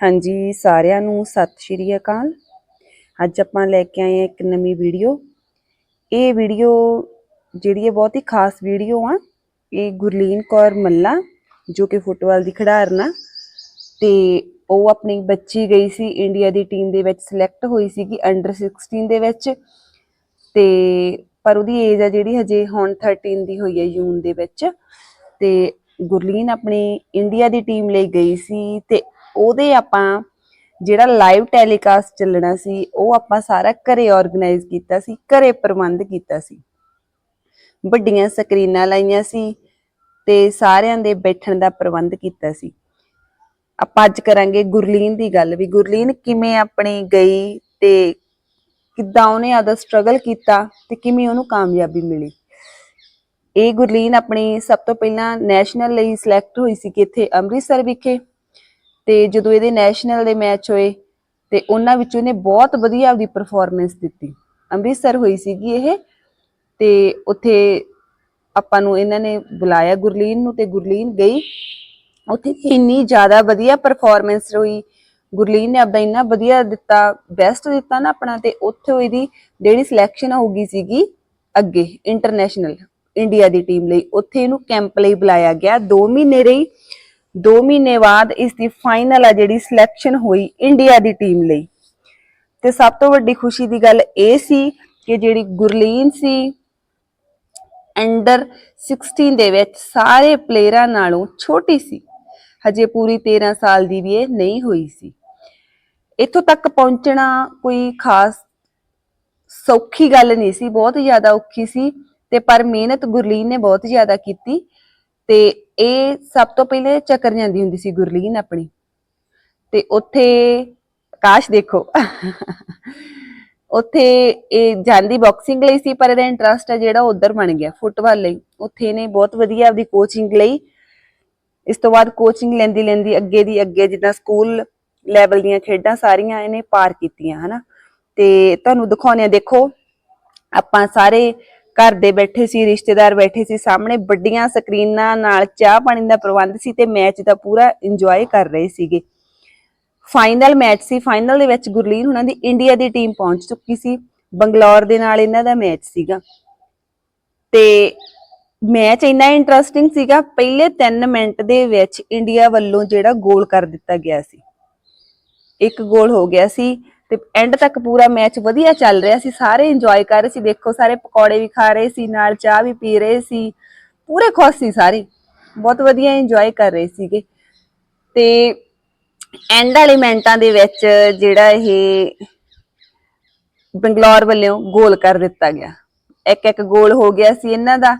ਹਾਂਜੀ, ਸਾਰਿਆਂ ਨੂੰ ਸਤਿ ਸ਼੍ਰੀ ਅਕਾਲ। ਅੱਜ ਆਪਾਂ ਲੈ ਕੇ ਆਏ ਹਾਂ ਇੱਕ ਨਵੀਂ ਵੀਡੀਓ। ਇਹ ਵੀਡੀਓ ਜਿਹੜੀ ਹੈ ਬਹੁਤ ਹੀ ਖਾਸ ਵੀਡੀਓ ਆ। ਇਹ ਗੁਰਲੀਨ ਕੌਰ ਮੱਲਾ, ਜੋ ਕਿ ਫੁੱਟਬਾਲ ਦੀ ਖਿਡਾਰਨ ਆ। ਤੇ ਉਹ ਆਪਣੀ ਬੱਚੀ ਗਈ ਸੀ, ਇੰਡੀਆ ਦੀ ਟੀਮ ਦੇ ਵਿੱਚ ਸਿਲੈਕਟ ਹੋਈ ਸੀਗੀ ਅੰਡਰ 16 ਦੇ ਵਿੱਚ। ਤੇ ਪਰ ਉਹਦੀ ਏਜ ਆ ਜਿਹੜੀ ਹਜੇ ਹੁਣ 13 ਦੀ ਹੋਈ ਹੈ ਜੂਨ ਦੇ ਵਿੱਚ। ਤੇ ਗੁਰਲੀਨ ਆਪਣੀ ਇੰਡੀਆ ਦੀ ਟੀਮ ਲਈ ਗਈ ਸੀ ਤੇ ਉਹਦੇ ਆਪਾਂ ਜਿਹੜਾ ਲਾਈਵ ਟੈਲੀਕਾਸਟ ਚੱਲਣਾ ਸੀ, ਉਹ ਆਪਾਂ ਸਾਰਾ ਘਰੇ ਆਰਗੇਨਾਈਜ਼ ਕੀਤਾ ਸੀ, ਘਰੇ ਪ੍ਰਬੰਧ ਕੀਤਾ ਸੀ। ਵੱਡੀਆਂ ਸਕਰੀਨਾਂ ਲਾਈਆਂ ਸੀ ਤੇ ਸਾਰਿਆਂ ਦੇ ਬੈਠਣ ਦਾ ਪ੍ਰਬੰਧ ਕੀਤਾ ਸੀ। ਆਪਾਂ ਅੱਜ ਕਰਾਂਗੇ ਗੁਰਲੀਨ ਦੀ ਗੱਲ ਵੀ। ਗੁਰਲੀਨ ਕਿਵੇਂ ਆਪਣੀ ਗਈ ਤੇ ਕਿੱਦਾਂ ਉਹਨੇ ਆਦਾ ਸਟਰਗਲ ਕੀਤਾ ਤੇ ਕਿਵੇਂ ਉਹਨੂੰ ਕਾਮਯਾਬੀ ਮਿਲੀ? ਇਹ ਗੁਰਲੀਨ ਆਪਣੀ ਸਭ ਤੋਂ ਪਹਿਲਾਂ ਨੈਸ਼ਨਲ ਲਈ ਸਿਲੈਕਟ ਹੋਈ ਸੀ ਕਿ ਇੱਥੇ ਅੰਮ੍ਰਿਤਸਰ ਵਿਖੇ। ਤੇ ਜਦੋਂ ਇਹਦੇ ਨੈਸ਼ਨਲ ਦੇ ਮੈਚ ਹੋਏ ਤੇ ਉਹਨਾਂ ਵਿੱਚ ਇਹਨੇ ਬਹੁਤ ਵਧੀਆ ਆਪਦੀ ਪਰਫਾਰਮੈਂਸ ਦਿੱਤੀ। ਅੰਮ੍ਰਿਤਸਰ ਹੋਈ ਸੀਗੀ ਇਹ ਤੇ ਉੱਥੇ ਆਪਾਂ ਨੂੰ ਇਹਨਾਂ ਨੇ ਬੁਲਾਇਆ ਗੁਰਲੀਨ ਨੂੰ ਤੇ ਗੁਰਲੀਨ ਗਈ। ਉੱਥੇ ਇੰਨੀ ਜ਼ਿਆਦਾ ਵਧੀਆ ਪਰਫਾਰਮੈਂਸ ਹੋਈ। ਗੁਰਲੀਨ ਨੇ ਆਪਦਾ ਇੰਨਾ ਵਧੀਆ ਦਿੱਤਾ ਬੈਸਟ ਦਿੱਤਾ ਨਾ ਆਪਣਾ ਤੇ ਉੱਥੇ ਇਹਦੀ ਜਿਹੜੀ ਸਿਲੈਕਸ਼ਨ ਹੋ ਗਈ ਸੀਗੀ ਅੱਗੇ ਇੰਟਰਨੈਸ਼ਨਲ ਇੰਡੀਆ ਦੀ ਟੀਮ ਲਈ, ਉੱਥੇ ਇਹਨੂੰ ਕੈਂਪ ਲਈ ਬੁਲਾਇਆ ਗਿਆ। 2 ਮਹੀਨੇ ਰਹੀ 2 ਮਹੀਨੇ ਬਾਅਦ ਇਸ ਦੀ ਫਾਈਨਲ ਆ ਜਿਹੜੀ ਸਿਲੈਕਸ਼ਨ ਹੋਈ ਇੰਡੀਆ ਦੀ ਟੀਮ ਲਈ। ਤੇ ਸਭ ਤੋਂ ਵੱਡੀ ਖੁਸ਼ੀ ਦੀ ਗੱਲ ਇਹ ਸੀ ਕਿ ਜਿਹੜੀ ਗੁਰਲੀਨ ਸੀ, ਅੰਡਰ 16 ਦੇ ਵਿੱਚ ਸਾਰੇ ਪਲੇਅਰਾਂ ਨਾਲੋਂ ਛੋਟੀ ਸੀ। ਹਜੇ ਪੂਰੀ 13 ਸਾਲ ਦੀ ਵੀ ਇਹ ਨਹੀਂ ਹੋਈ ਸੀ। ਇੱਥੋਂ ਤੱਕ ਪਹੁੰਚਣਾ ਕੋਈ ਖਾਸ ਸੌਖੀ ਗੱਲ ਨਹੀਂ ਸੀ, ਬਹੁਤ ਜ਼ਿਆਦਾ ਔਖੀ ਸੀ ਤੇ ਪਰ ਮਿਹਨਤ ਗੁਰਲੀਨ ਨੇ ਬਹੁਤ ਜ਼ਿਆਦਾ ਕੀਤੀ ਤੇ ਇਹ ਸਭ ਤੋਂ ਪਹਿਲੇ ਚੱਕਰ ਜਾਂਦੀ ਹੁੰਦੀ ਸੀ ਗੁਰਲੀਨ ਆਪਣੀ। ਤੇ ਉੱਥੇ ਆਕਾਸ਼ ਦੇਖੋ, ਉੱਥੇ ਇਹ ਜਾਂਦੀ ਬਾਕਸਿੰਗ ਲਈ ਸੀ, ਪਰ ਇਹਦਾ ਇੰਟਰਸਟ ਹੈ ਜਿਹੜਾ ਉਧਰ ਬਣ ਗਿਆ ਫੁੱਟਬਾਲ ਲਈ। ਉੱਥੇ ਇਹਨੇ ਬਹੁਤ ਵਧੀਆ ਆਪਦੀ ਕੋਚਿੰਗ ਲਈ। ਇਸ ਤੋਂ ਬਾਅਦ ਕੋਚਿੰਗ ਲੈਂਦੀ ਲੈਂਦੀ ਅੱਗੇ ਦੀ ਅੱਗੇ ਜਿੱਦਾਂ ਸਕੂਲ ਲੈਵਲ ਦੀਆਂ ਖੇਡਾਂ ਸਾਰੀਆਂ ਇਹਨੇ ਪਾਰ ਕੀਤੀਆਂ, ਹਨਾ। ਤੇ ਤੁਹਾਨੂੰ ਦਿਖਾਉਣੇ ਆ ਦੇਖੋ, ਆਪਾਂ ਸਾਰੇ ਘਰ ਦੇ ਬੈਠੇ ਸੀ, ਰਿਸ਼ਤੇਦਾਰ ਬੈਠੇ ਸੀ, ਸਾਹਮਣੇ ਵੱਡੀਆਂ ਸਕਰੀਨਾਂ ਨਾਲ ਚਾਹ ਪਾਣੀ ਦਾ ਪ੍ਰਬੰਧ ਸੀ ਤੇ ਮੈਚ ਦਾ ਪੂਰਾ ਇੰਜੋਏ ਕਰ ਰਹੇ ਸੀਗੇ। ਫਾਈਨਲ ਮੈਚ ਸੀ ਫਾਈਨਲ ਦੇ ਵਿੱਚ ਗੁਰਲੀਨ ਹੁਣਾਂ ਦੀ ਇੰਡੀਆ ਦੀ ਟੀਮ ਪਹੁੰਚ ਚੁੱਕੀ ਸੀ, ਬੰਗਲੌਰ ਦੇ ਨਾਲ ਇਹਨਾਂ ਦਾ ਮੈਚ ਸੀਗਾ। ਤੇ ਮੈਚ ਇੰਨਾ ਇੰਟਰਸਟਿੰਗ ਸੀਗਾ, ਪਹਿਲੇ 3 ਮਿੰਟ ਦੇ ਵਿੱਚ ਇੰਡੀਆ ਵੱਲੋਂ ਜਿਹੜਾ ਗੋਲ ਕਰ ਦਿੱਤਾ ਗਿਆ ਸੀ, ਇੱਕ ਗੋਲ ਹੋ ਗਿਆ ਸੀ ਤੇ ਐਂਡ ਤੱਕ ਪੂਰਾ ਮੈਚ ਵਧੀਆ ਚੱਲ ਰਿਹਾ ਸੀ, ਸਾਰੇ ਇੰਜੋਏ ਕਰ ਰਹੇ ਸੀ, ਦੇਖੋ ਸਾਰੇ ਪਕੌੜੇ ਵੀ ਖਾ ਰਹੇ ਸੀ, ਨਾਲ ਚਾਹ ਵੀ ਪੀ ਰਹੇ ਸੀ, ਪੂਰੇ ਖੁਸ਼ ਸੀ ਸਾਰੇ, ਬਹੁਤ ਵਧੀਆ ਇੰਜੋਏ ਕਰ ਰਹੇ ਸੀਗੇ। ਤੇ ਐਂਡ ਵਾਲੇ ਮਿੰਟਾਂ ਦੇ ਵਿੱਚ ਜਿਹੜਾ ਇਹ ਬੰਗਲੌਰ ਵੱਲੋਂ ਗੋਲ ਕਰ ਦਿੱਤਾ ਗਿਆ। ਇੱਕ ਇੱਕ ਗੋਲ ਹੋ ਗਿਆ ਸੀ ਇਹਨਾਂ ਦਾ,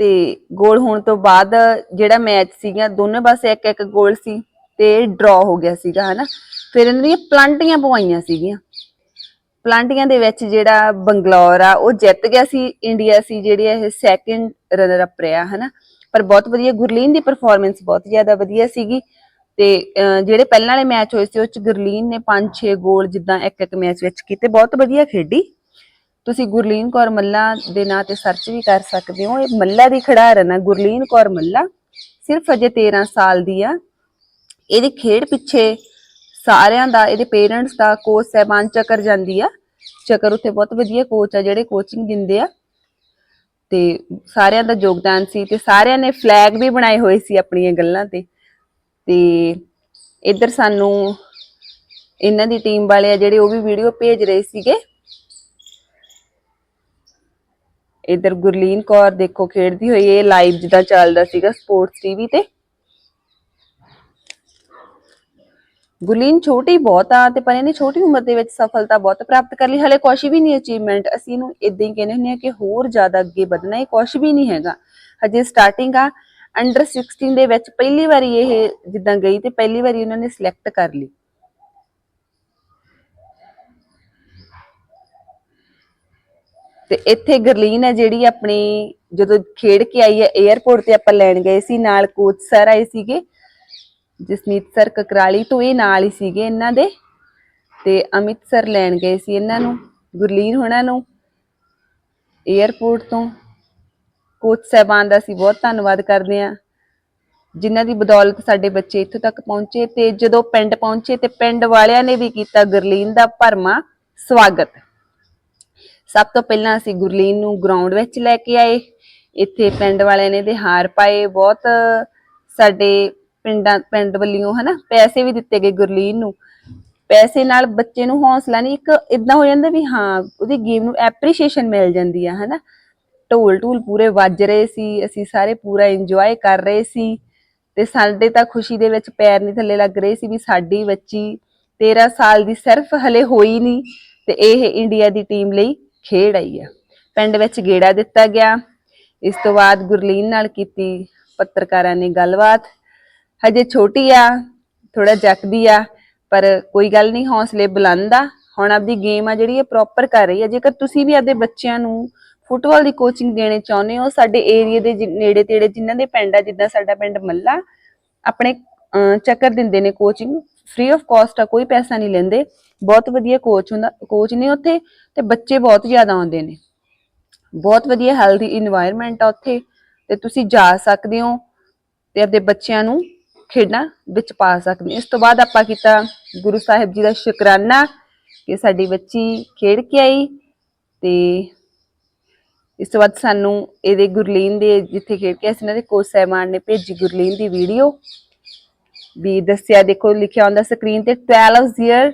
ਤੇ ਗੋਲ ਹੋਣ ਤੋਂ ਬਾਅਦ ਜਿਹੜਾ ਮੈਚ ਸੀਗਾ ਦੋਨੇ ਪਾਸੇ ਇੱਕ ਇੱਕ ਗੋਲ ਸੀ। ਤੇ ਡਰਾ ਹੋ ਗਿਆ ਸੀਗਾ, ਹਨਾ? ਫਿਰ ਇਹਨਾਂ ਦੀਆਂ ਪਲਾਂਟੀਆਂ ਪਵਾਈਆਂ ਸੀਗੀਆਂ। ਪਲਾਂਟੀਆਂ ਦੇ ਵਿੱਚ ਜਿਹੜਾ ਬੰਗਲੌਰ ਆ, ਉਹ ਜਿੱਤ ਗਿਆ ਸੀ। ਇੰਡੀਆ ਸੀ ਜਿਹੜੀ ਇਹ ਸੈਕਿੰਡ ਰਨਰ ਅਪ ਰਿਹਾ, ਹਨਾ? ਪਰ ਬਹੁਤ ਵਧੀਆ, ਗੁਰਲੀਨ ਦੀ ਪਰਫਾਰਮੈਂਸ ਬਹੁਤ ਜ਼ਿਆਦਾ ਵਧੀਆ ਸੀਗੀ। ਤੇ ਜਿਹੜੇ ਪਹਿਲਾਂ ਵਾਲੇ ਮੈਚ ਹੋਏ ਸੀ, ਉਹ ਚ ਗੁਰਲੀਨ ਨੇ 5-6 ਗੋਲ ਜਿੱਦਾਂ ਇੱਕ ਇੱਕ ਮੈਚ ਵਿੱਚ ਕੀਤੇ। ਬਹੁਤ ਵਧੀਆ ਖੇਡੀ। ਤੁਸੀਂ ਗੁਰਲੀਨ ਕੌਰ ਮੱਲਾ ਦੇ ਨਾਂ ਤੇ ਸਰਚ ਵੀ ਕਰ ਸਕਦੇ ਹੋ। ਇਹ ਮੱਲਾ ਦੀ ਖਿਡਾਰਨ ਆ, ਗੁਰਲੀਨ ਕੌਰ ਮੱਲਾ। ਸਿਰਫ ਅਜੇ 13 ਸਾਲ ਦੀ ਆ। ਇਹਦੀ ਖੇਡ ਪਿੱਛੇ ਸਾਰਿਆਂ ਦਾ, ਇਹਦੇ ਪੇਰੈਂਟਸ ਦਾ ਕੋਚ ਸਹਿਬਾਨ ਚੱਕਰ ਜਾਂਦੀ ਆ। ਚੱਕਰ ਉੱਥੇ ਬਹੁਤ ਵਧੀਆ ਕੋਚ ਆ ਜਿਹੜੇ ਕੋਚਿੰਗ ਦਿੰਦੇ ਆ। ਤੇ ਸਾਰਿਆਂ ਦਾ ਯੋਗਦਾਨ ਸੀ ਤੇ ਸਾਰਿਆਂ ਨੇ ਫਲੈਗ ਵੀ ਬਣਾਏ ਹੋਏ ਸੀ ਆਪਣੀਆਂ ਗੱਲਾਂ ਤੇ। ਤੇ ਇੱਧਰ ਸਾਨੂੰ ਇਹਨਾਂ ਦੀ ਟੀਮ ਵਾਲੇ ਆ ਜਿਹੜੇ ਉਹ ਵੀ ਵੀਡੀਓ ਭੇਜ ਰਹੇ ਸੀਗੇ। ਇੱਧਰ ਗੁਰਲੀਨ ਕੌਰ ਦੇਖੋ ਖੇਡਦੀ ਹੋਈ, ਇਹ ਲਾਈਵ ਜਿੱਦਾਂ ਚੱਲਦਾ ਸੀਗਾ ਸਪੋਰਟਸ ਟੀਵੀ ਤੇ। ਗੁਰਲੀਨ ਛੋਟੀ ਬਹੁਤ ਆ ਤੇ ਪਰ ਇਹਨੇ ਛੋਟੀ ਉਮਰ ਦੇ ਵਿੱਚ ਸਫਲਤਾ ਬਹੁਤ ਪ੍ਰਾਪਤ ਕਰ ਲਈ। ਹਲੇ ਕੁਛ ਵੀ ਨਹੀਂ ਅਚੀਵਮੈਂਟ ਅਸੀਂ ਇਹਨੂੰ ਇਦਾਂ ਹੀ ਕਹਿੰਦੇ ਹੁੰਦੇ ਆ ਕਿ ਹੋਰ ਜ਼ਿਆਦਾ ਅੱਗੇ ਵਧਣਾ, ਇਹ ਕੁਛ ਵੀ ਨਹੀਂ ਹੈਗਾ। ਹਜੇ ਸਟਾਰਟਿੰਗ ਆ ਅੰਡਰ 16 ਦੇ ਵਿੱਚ ਪਹਿਲੀ ਵਾਰੀ ਇਹ ਜਿੱਦਾਂ ਗਈ ਤੇ ਪਹਿਲੀ ਵਾਰੀ ਉਹਨਾਂ ਨੇ ਸਿਲੈਕਟ ਕਰ ਲਈ। ਤੇ ਇੱਥੇ ਗਰਲੀਨ ਹੈ ਜਿਹੜੀ ਆਪਣੀ ਜਦੋਂ ਖੇਡ ਕੇ ਆਈ ਹੈ 에ਅਰਪੋਰਟ ਤੇ ਆਪਾਂ ਲੈਣ ਗਏ ਸੀ, ਨਾਲ ਕੋਚ ਸਰ ਆਏ ਸੀਗੇ। ਜਸਮੀਤ ਸਰ ਕਕਰਾਲੀ ਤੋਂ ਇਹ ਨਾਲ ਹੀ ਸੀਗੇ ਇਹਨਾਂ ਦੇ। ਤੇ ਅਮਿਤ ਸਰ ਲੈਣ ਗਏ ਸੀ ਇਹਨਾਂ ਨੂੰ, ਗੁਰਲੀਨ ਹੋਣਾ ਨੂੰ 에ਅਰਪੋਰਟ ਤੋਂ। ਕੋਚ ਸਹਿਬਾਨ ਦਾ ਅਸੀਂ ਬਹੁਤ ਧੰਨਵਾਦ ਕਰਦੇ ਹਾਂ। ਜਿਨ੍ਹਾਂ ਦੀ ਬਦੌਲਤ ਸਾਡੇ ਬੱਚੇ ਇੱਥੋਂ ਤੱਕ ਪਹੁੰਚੇ ਤੇ ਜਦੋਂ ਪਿੰਡ ਪਹੁੰਚੇ ਤੇ ਪਿੰਡ ਵਾਲਿਆਂ ਨੇ ਵੀ ਕੀਤਾ ਗੁਰਲੀਨ ਦਾ ਭਰਮਾ ਸਵਾਗਤ। ਸਭ ਤੋਂ ਪਹਿਲਾਂ ਅਸੀਂ ਗੁਰਲੀਨ ਨੂੰ ਗਰਾਊਂਡ ਵਿੱਚ ਲੈ ਕੇ ਆਏ। ਇੱਥੇ ਪਿੰਡ ਵਾਲਿਆਂ ਨੇ ਦੇ ਹਾਰ ਪਾਏ। ਬਹੁਤ ਸਾਡੇ ਪਿੰਡਾਂ, ਪਿੰਡ ਵੱਲੋਂ, ਹਨਾ? ਪੈਸੇ ਵੀ ਦਿੱਤੇ ਗਏ ਗੁਰਲੀਨ ਨੂੰ। ਪੈਸੇ ਨਾਲ ਬੱਚੇ ਨੂੰ ਹੌਸਲਾ ਨਹੀਂ, ਇੱਕ ਇਦਾਂ ਹੋ ਜਾਂਦਾ ਵੀ ਹਾਂ, ਉਹਦੀ ਗੇਮ ਨੂੰ ਐਪਰੀਸ਼ੀਏਸ਼ਨ ਮਿਲ ਜਾਂਦੀ ਆ, ਹਨਾ? ਢੋਲ ਢੂਲ ਪੂਰੇ ਵੱਜ ਰਹੇ ਸੀ, ਅਸੀਂ ਸਾਰੇ ਪੂਰਾ ਇੰਜੋਏ ਕਰ ਰਹੇ ਸੀ। ਤੇ ਸਾਡੇ ਤਾਂ ਖੁਸ਼ੀ ਦੇ ਵਿੱਚ ਪੈਰ ਨਹੀਂ ਥੱਲੇ ਲੱਗ ਰਹੇ ਸੀ ਵੀ ਸਾਡੀ ਬੱਚੀ 13 ਸਾਲ ਦੀ ਸਿਰਫ ਹਲੇ ਹੋਈ ਨਹੀਂ ਤੇ ਇਹ ਇੰਡੀਆ ਦੀ ਟੀਮ ਲਈ ਖੇਡ ਆਈ ਆ। ਪਿੰਡ ਵਿੱਚ ਗੇੜਾ ਦਿੱਤਾ ਗਿਆ। ਇਸ ਤੋਂ ਬਾਅਦ ਗੁਰਲੀਨ ਨਾਲ ਕੀਤੀ ਪੱਤਰਕਾਰਾਂ ਨੇ ਗੱਲਬਾਤ। ਹਜੇ ਛੋਟੀ ਆ ਥੋੜਾ ਜੱਕਦੀ ਆ, ਪਰ ਕੋਈ ਗੱਲ ਨਹੀਂ, ਹੌਸਲੇ ਬੁਲੰਦ ਆ। ਹੁਣ ਆਪਦੀ ਗੇਮ ਆ ਜਿਹੜੀ ਇਹ ਪ੍ਰੋਪਰ ਕਰ ਰਹੀ ਆ। ਜੇਕਰ ਤੁਸੀਂ ਵੀ ਆਪਦੇ ਬੱਚਿਆਂ ਨੂੰ ਫੁੱਟਬਾਲ ਦੀ ਕੋਚਿੰਗ ਦੇਣੇ ਚਾਹੁੰਦੇ ਹੋ, ਸਾਡੇ ਏਰੀਆ ਦੇ ਨੇੜੇ ਤੇੜੇ ਜਿਨ੍ਹਾਂ ਦੇ ਪਿੰਡ ਆ, ਜਿੱਦਾਂ ਸਾਡਾ ਪਿੰਡ ਮੱਲਾ, ਆਪਣੇ ਚੱਕਰ ਦਿੰਦੇ ਨੇ ਕੋਚਿੰਗ ਫ੍ਰੀ ਆਫ ਕਾਸਟ ਆ, ਕੋਈ ਪੈਸਾ ਨਹੀਂ ਲੈਂਦੇ। ਬਹੁਤ ਵਧੀਆ ਕੋਚ ਹੁੰਦਾ ਕੋਚ ਨੇ ਉੱਥੇ ਤੇ ਬੱਚੇ ਬਹੁਤ ਜ਼ਿਆਦਾ ਆਉਂਦੇ ਨੇ। ਬਹੁਤ ਵਧੀਆ ਹੈਲਦੀ ਇਨਵਾਇਰਨਮੈਂਟ ਆ ਉੱਥੇ ਤੇ ਤੁਸੀਂ ਜਾ ਸਕਦੇ ਹੋ ਤੇ ਆਪਣੇ ਬੱਚਿਆਂ ਨੂੰ ਖੇਡਾਂ ਵਿੱਚ ਪਾ ਸਕਦੇ ਇਸ ਤੋਂ ਬਾਅਦ ਆਪਾਂ ਕੀਤਾ ਗੁਰੂ ਸਾਹਿਬ ਜੀ ਦਾ ਸ਼ੁਕਰਾਨਾ ਕਿ ਸਾਡੀ ਬੱਚੀ ਖੇਡ ਕੇ ਆਈ ਤੇ ਇਸ ਤੋਂ ਬਾਅਦ ਸਾਨੂੰ ਇਹਦੇ ਗੁਰਲੀਨ ਦੇ ਜਿੱਥੇ ਖੇਡ ਕੇ ਅਸੀਂ ਇਹਨਾਂ ਦੇ ਕੋਚ ਸਹਿਬਾਨ ਨੇ ਭੇਜੀ ਗੁਰਲੀਨ ਦੀ ਵੀਡੀਓ ਵੀ ਦੱਸਿਆ, ਦੇਖੋ ਲਿਖਿਆ ਹੁੰਦਾ ਸਕਰੀਨ ਤੇ 12 ਈਅਰ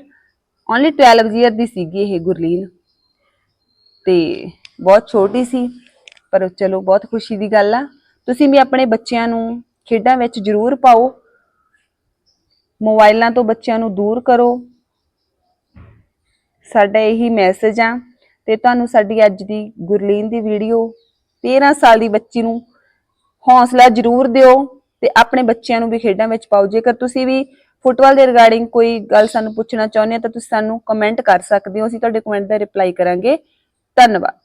ਓਨਲੀ 12 ਈਅਰ ਦੀ ਸੀਗੀ ਇਹ ਗੁਰਲੀਨ। ਤੇ ਬਹੁਤ ਛੋਟੀ ਸੀ, ਪਰ ਚਲੋ ਬਹੁਤ ਖੁਸ਼ੀ ਦੀ ਗੱਲ ਆ। ਤੁਸੀਂ ਵੀ ਆਪਣੇ ਬੱਚਿਆਂ ਨੂੰ ਖੇਡਾਂ ਵਿੱਚ ਜ਼ਰੂਰ ਪਾਓ। ਮੋਬਾਈਲਾਂ ਤੋਂ ਬੱਚਿਆਂ ਨੂੰ ਦੂਰ ਕਰੋ। ਸਾਡਾ ਇਹੀ ਮੈਸੇਜ ਆ ਤੇ ਤੁਹਾਨੂੰ ਸਾਡੀ ਅੱਜ ਦੀ ਗੁਰਲੀਨ ਦੀ ਵੀਡੀਓ 13 ਸਾਲ ਦੀ ਬੱਚੀ ਨੂੰ ਹੌਸਲਾ ਜ਼ਰੂਰ ਦਿਓ ਤੇ ਆਪਣੇ ਬੱਚਿਆਂ ਨੂੰ ਵੀ ਖੇਡਾਂ ਵਿੱਚ ਪਾਓ। ਜੇਕਰ ਤੁਸੀਂ ਵੀ ਫੁੱਟਬਾਲ ਦੇ ਰਿਗਾਰਡਿੰਗ ਕੋਈ ਗੱਲ ਸਾਨੂੰ ਪੁੱਛਣਾ ਚਾਹੁੰਦੇ ਹੋ ਤਾਂ ਤੁਸੀਂ ਸਾਨੂੰ ਕਮੈਂਟ ਕਰ ਸਕਦੇ ਹੋ। ਅਸੀਂ ਤੁਹਾਡੇ ਕਮੈਂਟ ਦਾ ਰਿਪਲਾਈ ਕਰਾਂਗੇ। ਧੰਨਵਾਦ।